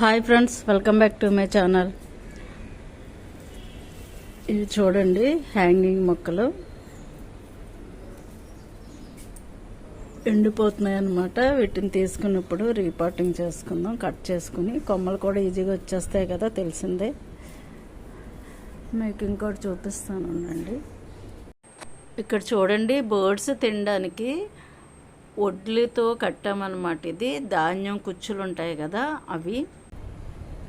Hi friends welcome back to my channel. ఇవి చూడండి hanging మొక్కలు. ఎండిపోతున్నాయి అన్నమాట వీటిని తీసుకున్నప్పుడు రీపాటింగ్ చేసుకుందాం కట్ చేసుకుని. కొమ్మలు కూడా ఈజీగా వచ్చేస్తాయి కదా తెలిసిందే. మీకు ఇంకోటి చూపిస్తాను ఉండండి. ఇక్కడ చూడండి బర్డ్స్ తినడానికి వడ్లతో కట్టామన్నమాట ఇది. ధాన్యం కుచ్చులు ఉంటాయి కదా అవి.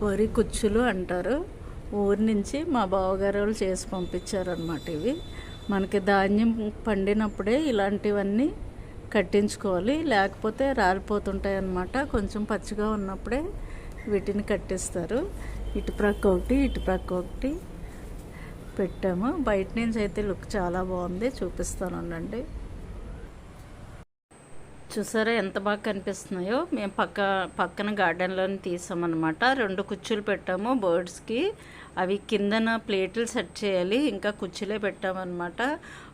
వరి కుచ్చులు అంటారు. ఊరి నుంచి మా బావగారు వాళ్ళు చేసి పంపించారనమాట ఇవి. మనకి ధాన్యం పండినప్పుడే ఇలాంటివన్నీ కట్టించుకోవాలి. లేకపోతే రాలిపోతుంటాయి అన్నమాట కొంచెం పచ్చిగా ఉన్నప్పుడే వీటిని కట్టిస్తారు. ఇటు ప్రక్క ఒకటి ఇటు ప్రక్క ఒకటి పెట్టాము. బయట నుంచి అయితే లుక్ చాలా బాగుంది. చూపిస్తాను ఉండండి. చూసారా ఎంత బాగా కనిపిస్తున్నాయో? మేము పక్క పక్కన గార్డెన్లోని తీసామన్నమాట. రెండు కుర్చీలు పెట్టాము బర్డ్స్కి. అవి కిందన ప్లేట్లు సెట్ చేయాలి. ఇంకా కుర్చీలే పెట్టామన్నమాట.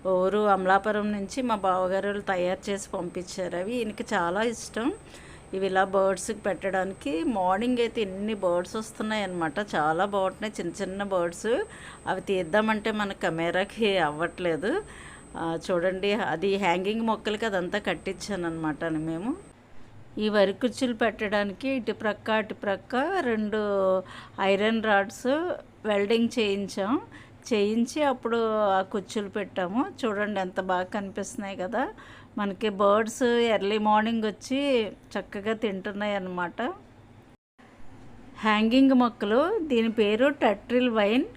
ఊరు అమలాపురం నుంచి మా బావగారు వాళ్ళు తయారు చేసి పంపించారు అవి. ఈయనకి చాలా ఇష్టం. ఇవి ఇలా బర్డ్స్కి పెట్టడానికి. మార్నింగ్ అయితే ఎన్ని బర్డ్స్ వస్తున్నాయి అనమాట చాలా బాగుంటున్నాయి. చిన్న చిన్న బర్డ్స్. అవి తీద్దామంటే మన కెమెరాకి అవ్వట్లేదు. చూడండి అది హ్యాంగింగ్ మొక్కలకి అదంతా కట్టించాను అనమాట మేము. ఈ వరి కుర్చీలు పెట్టడానికి ఇటు ప్రక్క అటు ప్రక్క రెండు ఐరన్ రాడ్స్ వెల్డింగ్ చేయించాం. చేయించి అప్పుడు ఆ కుర్చీలు పెట్టాము. చూడండి ఎంత బాగా కనిపిస్తున్నాయి కదా. మనకి బర్డ్స్ ఎర్లీ మార్నింగ్ వచ్చి చక్కగా తింటున్నాయి అన్నమాట హ్యాంగింగ్ మొక్కలు దీని పేరు టట్రిల్ వైన్.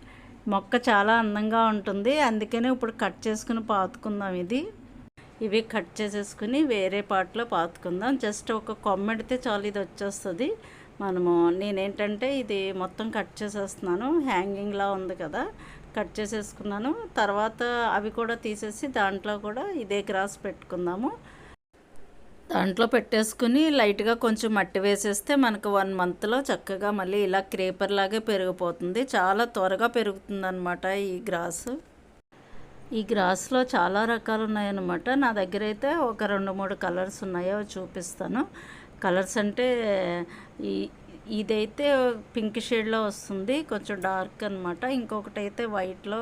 మొక్క చాలా అందంగా ఉంటుంది. అందుకనే ఇప్పుడు కట్ చేసుకుని పాతుకుందాం ఇది. ఇవి కట్ చేసేసుకుని వేరే పాటలో పాతుకుందాం. జస్ట్ ఒక కొమ్మెడితే చాలు ఇది వచ్చేస్తుంది. మనము నేనేంటంటే ఇది మొత్తం కట్ చేసేస్తున్నాను. హ్యాంగింగ్లా ఉంది కదా. కట్ చేసేసుకున్నాను. తర్వాత అవి కూడా తీసేసి దాంట్లో కూడా ఇదే గ్రాస్ పెట్టుకుందాము. దాంట్లో పెట్టేసుకుని లైట్గా కొంచెం మట్టి వేసేస్తే మనకు వన్ మంత్లో చక్కగా మళ్ళీ ఇలా క్రేపర్ లాగే పెరిగిపోతుంది. చాలా త్వరగా పెరుగుతుందనమాట ఈ గ్రాస్. ఈ గ్రాస్లో చాలా రకాలు ఉన్నాయన్నమాట. నా దగ్గర అయితే ఒక రెండు మూడు కలర్స్ ఉన్నాయో చూపిస్తాను. కలర్స్ అంటే ఈ ఇదైతే పింక్ షేడ్లో వస్తుంది కొంచెం డార్క్ అనమాట ఇంకొకటి అయితే వైట్లో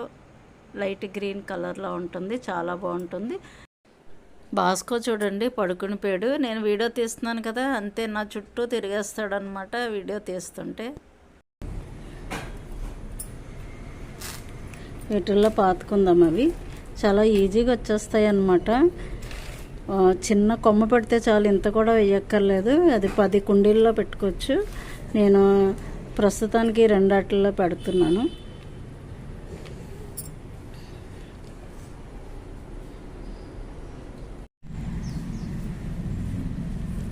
లైట్ గ్రీన్ కలర్లో ఉంటుంది చాలా బాగుంటుంది. బాస్కో చూడండి పడుకుని పేడు నేను వీడియో తీస్తున్నాను కదా అంతే నా చుట్టూ తిరిగేస్తాడనమాట వీడియో తీస్తుంటే. వీటిల్లో పాతుకుందాం అవి. చాలా ఈజీగా వచ్చేస్తాయి అన్నమాట చిన్న కొమ్మ పెడితే చాలు ఇంత కూడా వేయక్కర్లేదు అది పది కుండీల్లో పెట్టుకోవచ్చు. నేను ప్రస్తుతానికి రెండాటిల్లో పెడుతున్నాను.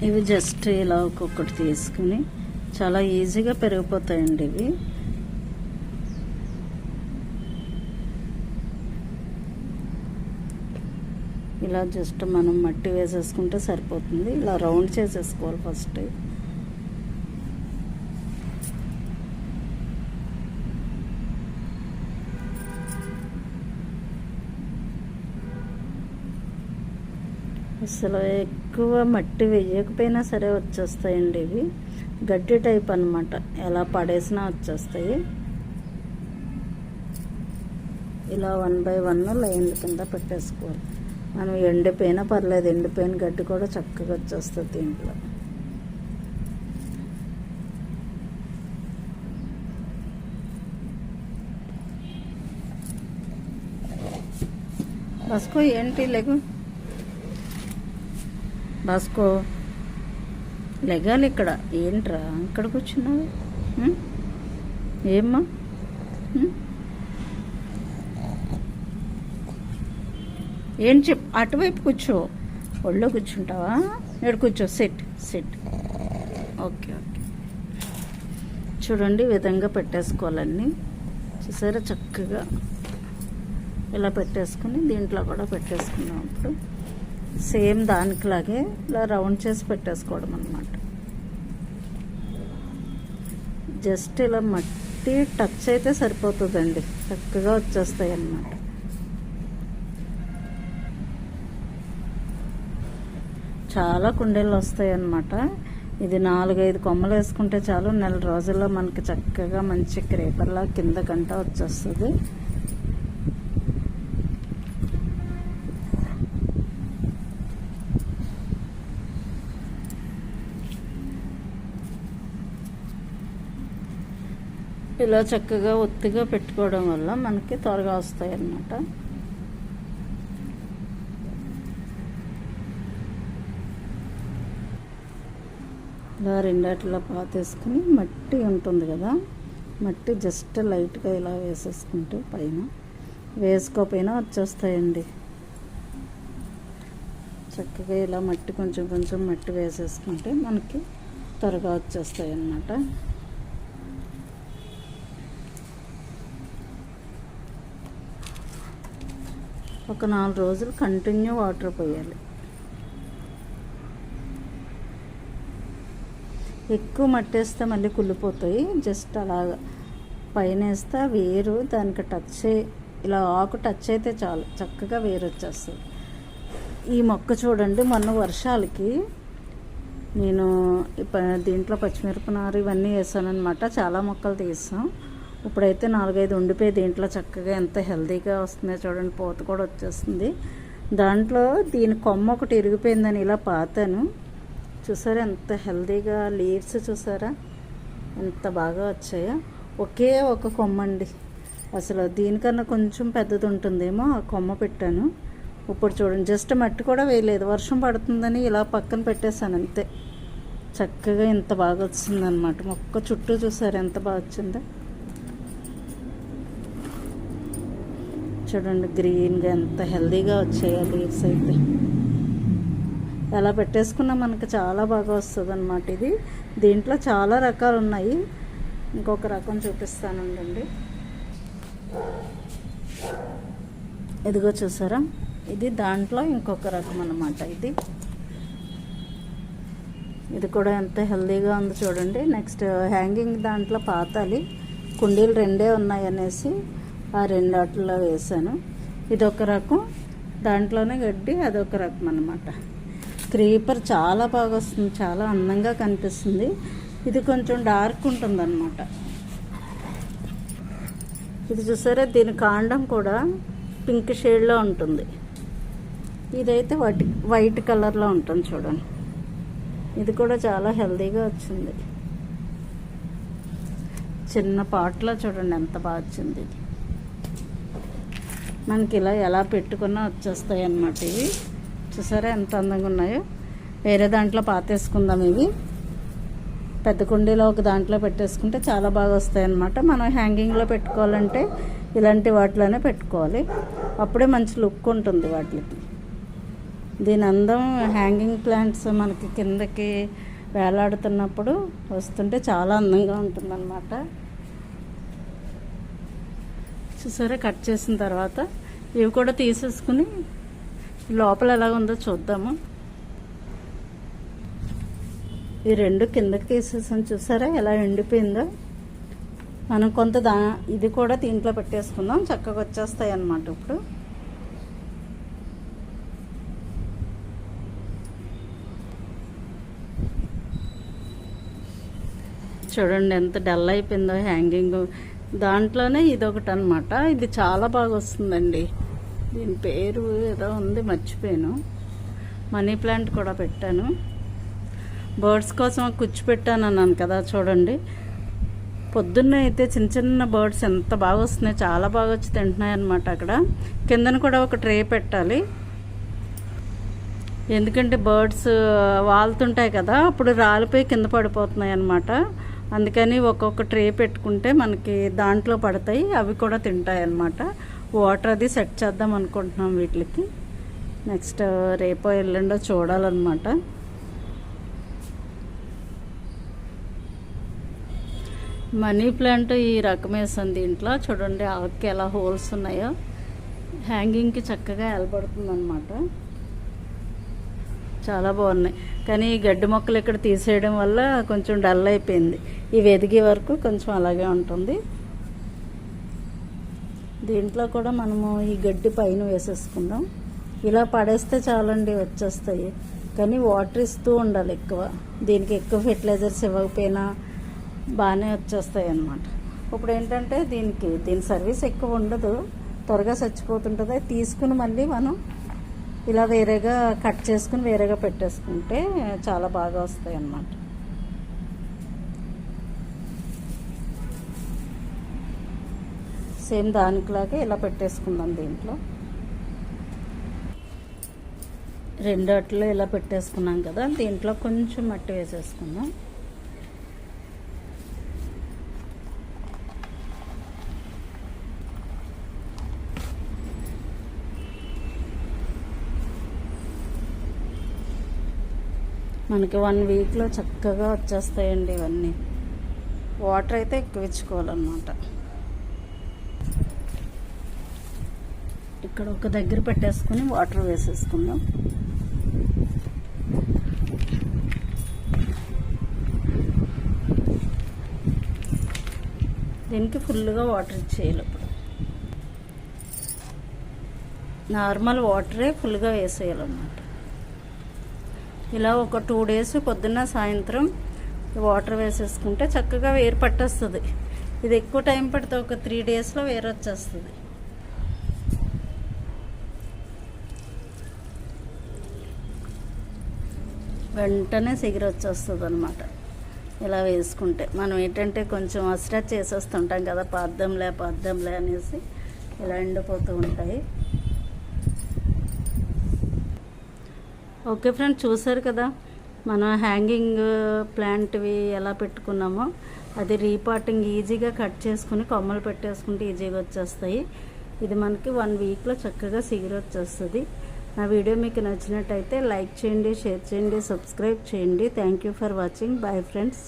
ఇవి జస్ట్ ఇలా ఒక్కొక్కటి తీసుకుని చాలా ఈజీగా పెరిగిపోతాయండి ఇవి. ఇలా జస్ట్ మనం మట్టి వేసేసుకుంటే సరిపోతుంది. ఇలా రౌండ్ చేసేసుకోవాలి ఫస్ట్. అసలు ఎక్కువ మట్టి వేయకపోయినా సరే వచ్చేస్తాయండి ఇవి. గడ్డి టైప్ అన్నమాట. ఎలా పడేసినా వచ్చేస్తాయి. ఇలా వన్ బై వన్ లైన్ల కింద పెట్టేసుకోవాలి. మనం ఎండిపోయినా పర్లేదు ఎండిపోయిన గడ్డి కూడా చక్కగా వచ్చేస్తుంది దీంట్లో. బస్కో ఏంటి లేకు బాస్కో లెగాలి ఇక్కడ ఏంట్రా ఇక్కడ కూర్చున్నావు? ఏమ్మా? ఏం చెప్ అటువైపు కూర్చో. ఒళ్ళో కూర్చుంటావా? ఇక్కడ కూర్చో సెట్ సెట్. Okay okay. చూడండి విధంగా పెట్టేసుకోవాలన్నీ. చూసారా చక్కగా? ఇలా పెట్టేసుకుని దీంట్లో కూడా పెట్టేసుకున్నాం ఇప్పుడు. సేమ్ దానికిలాగే ఇలా రౌండ్ చేసి పెట్టేసుకోవడం అనమాట జస్ట్ ఇలా మట్టి టచ్ అయితే సరిపోతుందండి. చక్కగా వచ్చేస్తాయి అన్నమాట. చాలా కుండీలు వస్తాయి అన్నమాట. ఇది నాలుగైదు కొమ్మలు వేసుకుంటే చాలు నెల రోజుల్లో మనకి చక్కగా మంచి క్రేపర్లా కింద గంట వచ్చేస్తుంది. ఇలా చక్కగా ఒత్తిగా పెట్టుకోవడం వల్ల మనకి త్వరగా వస్తాయి అన్నమాట ఇలా రెండట్లో పాతేసుకుని మట్టి ఉంటుంది కదా మట్టి జస్ట్ లైట్గా ఇలా వేసేసుకుంటే పైన. వేసుకోపోయినా వచ్చేస్తాయండి. చక్కగా ఇలా మట్టి కొంచెం కొంచెం మట్టి వేసేసుకుంటే మనకి త్వరగా వచ్చేస్తాయి అన్నమాట ఒక నాలుగు రోజులు కంటిన్యూ వాటర్ పోయాలి. ఎక్కువ మట్టేస్తే మళ్ళీ కుళ్ళిపోతాయి. జస్ట్ అలాగా పైన వేస్తే వేరు దానికి టచ్ అయ్యి ఇలా ఆకు టచ్ అయితే చాలు చక్కగా వేరు వచ్చేస్తుంది ఈ మొక్క చూడండి మొన్న వర్షాలకి నేను దీంట్లో పచ్చిమిరపనారు ఇవన్నీ వేసానమాట చాలా మొక్కలు తీసాం. ఇప్పుడైతే నాలుగైదు ఉండిపోయి దీంట్లో చక్కగా ఎంత హెల్తీగా వస్తుందో చూడండి పూత కూడా వచ్చేస్తుంది. దాంట్లో దీని కొమ్మ ఒకటి ఇరిగిపోయిందని ఇలా పాతాను. చూసారా ఎంత హెల్తీగా లీవ్స్ చూసారా? ఎంత బాగా వచ్చాయో. ఒకే ఒక కొమ్మ అండి అసలు దీనికన్నా కొంచెం పెద్దది ఉంటుందేమో ఆ కొమ్మ పెట్టాను. ఇప్పుడు చూడండి జస్ట్ మట్టి కూడా వేయలేదు. వర్షం పడుతుందని ఇలా పక్కన పెట్టేశాను అంతే. చక్కగా ఇంత బాగా వచ్చిందనమాట మొక్క చుట్టూ చూసారు ఎంత బాగా వచ్చిందో. చూడండి గ్రీన్గా ఎంత హెల్దీగా వచ్చాయి ఆ లీవ్స్ అయితే. ఎలా పెట్టేసుకున్నా మనకు చాలా బాగా వస్తుంది అనమాట ఇది. దీంట్లో చాలా రకాలు ఉన్నాయి. ఇంకొక రకం చూపిస్తానండి. ఇదిగో చూసారా? ఇది దాంట్లో ఇంకొక రకం అన్నమాట ఇది. ఇది కూడా ఎంత హెల్దీగా ఉంది చూడండి. నెక్స్ట్ హ్యాంగింగ్ దాంట్లో పాతాలి. కుండీలు రెండే ఉన్నాయి అనేసి. ఆ రెండు వాటిల్లో వేసాను. ఇది ఒక రకం. దాంట్లోనే గడ్డి అదొక రకం అన్నమాట. క్రీపర్ చాలా బాగా వస్తుంది చాలా అందంగా కనిపిస్తుంది. ఇది కొంచెం డార్క్ ఉంటుందన్నమాట. ఇది చూసారా? దీని కాండం కూడా పింక్ షేడ్లో ఉంటుంది. ఇదైతే వైట్ వైట్ కలర్లో ఉంటుంది చూడండి. ఇది కూడా చాలా హెల్దీగా వచ్చింది. చిన్న పాట్లో చూడండి ఎంత బాగా వచ్చింది. ఇది మనకి ఇలా ఎలా పెట్టుకున్నా వచ్చేస్తాయి అన్నమాట ఇవి. చూసారా ఎంత అందంగా ఉన్నాయో. వేరే దాంట్లో పాతేసుకుందాం ఇవి. పెద్ద కుండీలో ఒక దాంట్లో పెట్టేసుకుంటే చాలా బాగా వస్తాయి అన్నమాట మనం హ్యాంగింగ్లో పెట్టుకోవాలంటే ఇలాంటి వాటిలోనే పెట్టుకోవాలి. అప్పుడే మంచి లుక్ ఉంటుంది వాటికి. దీని అందం హ్యాంగింగ్ ప్లాంట్స్ మనకి కిందకి వేలాడుతున్నప్పుడు వస్తుంటే చాలా అందంగా ఉంటుందన్నమాట. చూసారా కట్ చేసిన తర్వాత ఇవి కూడా తీసేసుకుని లోపల ఎలా ఉందో చూద్దాము. ఈ రెండు కిందకి తీసేసాను చూసారా? ఎలా ఎండిపోయిందో? మనం కొంత దా ఇది కూడా దీంట్లో పెట్టేసుకుందాం. చక్కగా వచ్చేస్తాయి అన్నమాట ఇప్పుడు. చూడండి ఎంత డల్ అయిపోయిందో హ్యాంగింగ్. దాంట్లోనే ఇదొకటి అనమాట ఇది చాలా బాగా వస్తుందండి దీని పేరు ఏదో ఉంది మర్చిపోయాను. మనీ ప్లాంట్ కూడా పెట్టాను. బర్డ్స్ కోసం కుచ్చి పెట్టాను అన్నాను కదా చూడండి. పొద్దున్న అయితే చిన్న చిన్న బర్డ్స్ ఎంత బాగా వస్తున్నాయి చాలా బాగా వచ్చి తింటున్నాయి అనమాట అక్కడ. కిందన కూడా ఒక ట్రే పెట్టాలి. ఎందుకంటే బర్డ్స్ వాళ్తుంటాయి కదా అప్పుడు రాలిపోయి కింద పడిపోతున్నాయి అనమాట అందుకని ఒక్కొక్క ట్రే పెట్టుకుంటే మనకి దాంట్లో పడతాయి అవి కూడా తింటాయి అన్నమాట. వాటర్ అది సెట్ చేద్దాం అనుకుంటున్నాం వీటికి. నెక్స్ట్ రేపో ఎల్లుండో చూడాలన్నమాట. మనీ ప్లాంట్ ఈ రకం వేసింది దీంట్లో చూడండి ఆకుకి ఎలా హోల్స్ ఉన్నాయో. హ్యాంగింగ్కి చక్కగా ఏలబడుతుంది అనమాట చాలా బాగున్నాయి. కానీ ఈ గడ్డి మొక్కలు ఇక్కడ తీసేయడం వల్ల కొంచెం డల్ అయిపోయింది. ఇవి ఎదిగే వరకు కొంచెం అలాగే ఉంటుంది. దీంట్లో కూడా మనము ఈ గడ్డి పైన వేసేసుకుందాం. ఇలా పడేస్తే చాలండి వచ్చేస్తాయి. కానీ వాటర్ ఇస్తూ ఉండాలి ఎక్కువ. దీనికి ఎక్కువ ఫెర్టిలైజర్స్ ఇవ్వకపోయినా బాగానే వచ్చేస్తాయి అన్నమాట. ఇప్పుడు ఏంటంటే దీనికి దీని సర్వీస్ ఎక్కువ ఉండదు. త్వరగా చచ్చిపోతుంటుంది. అది తీసుకుని మళ్ళీ మనం ఇలా వేరేగా కట్ చేసుకుని వేరేగా పెట్టేసుకుంటే చాలా బాగా వస్తాయి అన్నమాట. సేమ్ దానికిలాగే ఇలా పెట్టేసుకుందాం దీంట్లో. రెండట్లో ఇలా పెట్టేసుకున్నాం కదా దీంట్లో కొంచెం మట్టి వేసేసుకుందాం. మనకి వన్ వీక్లో చక్కగా వచ్చేస్తాయండి ఇవన్నీ. వాటర్ అయితే ఎక్కువ ఇచ్చుకోవాలన్నమాట ఇక్కడ ఒక దగ్గర పెట్టేసుకుని వాటర్ వేసేసుకుందాం. దీనికి ఫుల్గా వాటర్ ఇచ్చేయాలి ఇప్పుడు. నార్మల్ వాటరే ఫుల్గా వేసేయాలన్నమాట. ఇలా ఒక టూ డేస్ పొద్దున్న సాయంత్రం వాటర్ వేసేసుకుంటే చక్కగా వేరు పట్టేస్తుంది. ఇది ఎక్కువ టైం పడితే ఒక త్రీ డేస్లో వేరు వచ్చేస్తుంది. వెంటనే సిగిరి వచ్చేస్తుంది అనమాట ఇలా వేసుకుంటే మనం ఏంటంటే కొంచెం అస్రా చేసేస్తుంటాం కదా పాద్దంలే పాద్దంలే అనేసి ఇలా ఎండిపోతూ ఉంటాయి. ఓకే ఫ్రెండ్ చూసారు కదా? మనం హ్యాంగింగ్ ప్లాంట్వి ఎలా పెట్టుకున్నామో అది రీపాటింగ్ ఈజీగా కట్ చేసుకుని కొమ్మలు పెట్టేసుకుంటే ఈజీగా వచ్చేస్తాయి. ఇది మనకి వన్ వీక్లో చక్కగా సిగిరి వచ్చేస్తుంది. నా వీడియో మీకు నచ్చినట్టయితే లైక్ చేయండి షేర్ చేయండి సబ్స్క్రైబ్ చేయండి. Thank you for watching. Bye friends.